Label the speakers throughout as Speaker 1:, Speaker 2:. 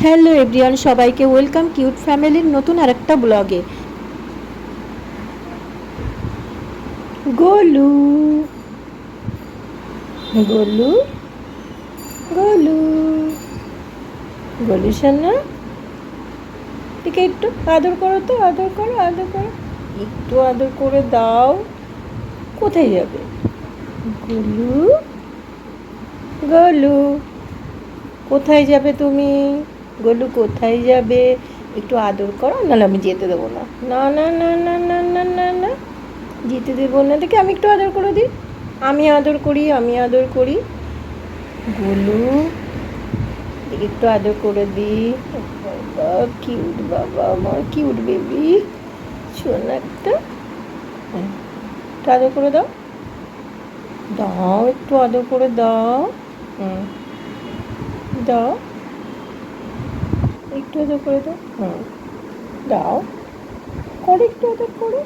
Speaker 1: Hello everyone, সবাইকে welcome cute ফ্যামিলির নতুন আরেকটা ব্লগে। গোলু। গোলু? গোলু। গোলু সোনা ঠিক একটু আদর করো তো, আদর করো আদর করো। একটু আদর করে দাও। কোথায় যাবে? গোলু? গোলু। কোথায় যাবে তুমি? গোলু কোথায় যাবে? একটু আদর করো নাহলে আমি যেতে দেবো না। না না না না না না না না। যেতে দেবো না দেখে আমি একটু আদর করে দিই। আমি আদর করি আমি আদর করি। গোলু একটু আদর করে দিই। বাবা কিউট বাবা আমার কিউট বেবি। শোন একটা। হ্যাঁ, একটু আদর করে দাও। দাও একটু আদর করে দাও। হুম দাও। একটু আদর করে দাও। হুম দাও। করে একটু আদর করো।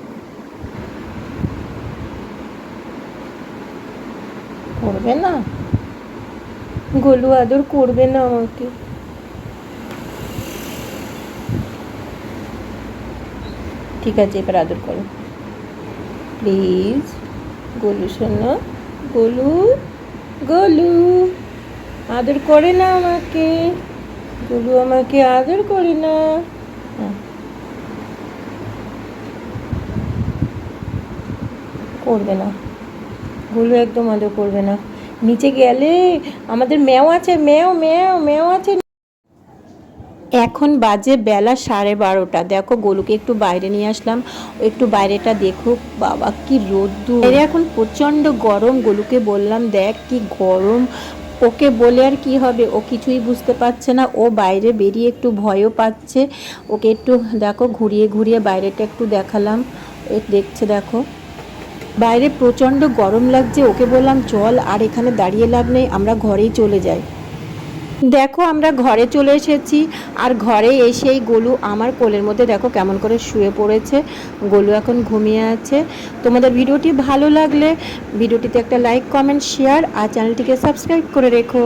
Speaker 1: করবে না? গোলু আদর করবে না আমাকে। ঠিক আছে, এবার আদর করো। প্লিজ, গোলু শোনো। গোলু গোলু, আদর করে না আমাকে। গোলু আমাকে আদর করে না। করবে না। গোলু একদম আদর করবে না। নিচে গেলে আমাদের মেও আছে মেও মেও মেও আছে। এখন বাজে বেলা সাড়ে বারোটা। দেখো, গোলুকে একটু বাইরে নিয়ে আসলাম। একটু বাইরেটা দেখুক বাবা, কি বাইরে এখন প্রচণ্ড গরম। গোলুকে বললাম, দেখ কি গরম। ওকে বলে আর কি হবে? ও কিছুই বুঝতে পারছে না। ও বাইরে বেরিয়ে একটু ভয়ও পাচ্ছে। ওকে একটু, দেখো, ঘুরিয়ে ঘুরিয়ে বাইরেটা একটু দেখালাম। দেখছে, দেখো। বাইরে প্রচণ্ড গরম লাগছে। ওকে বললাম, চল, আর এখানে দাঁড়িয়ে লাভ নেই। আমরা ঘরেই চলে যাই। দেখো আমরা ঘরে চলে এসেছি, আর ঘরে এসেই গোলু আমার কোলের মধ্যে দেখো কেমন করে শুয়ে পড়েছে। গোলু এখন ঘুমিয়ে আছে। তোমাদের ভিডিওটি ভালো লাগলে ভিডিওটিতে একটা লাইক কমেন্ট শেয়ার আর চ্যানেলটিকে সাবস্ক্রাইব করে রেখো।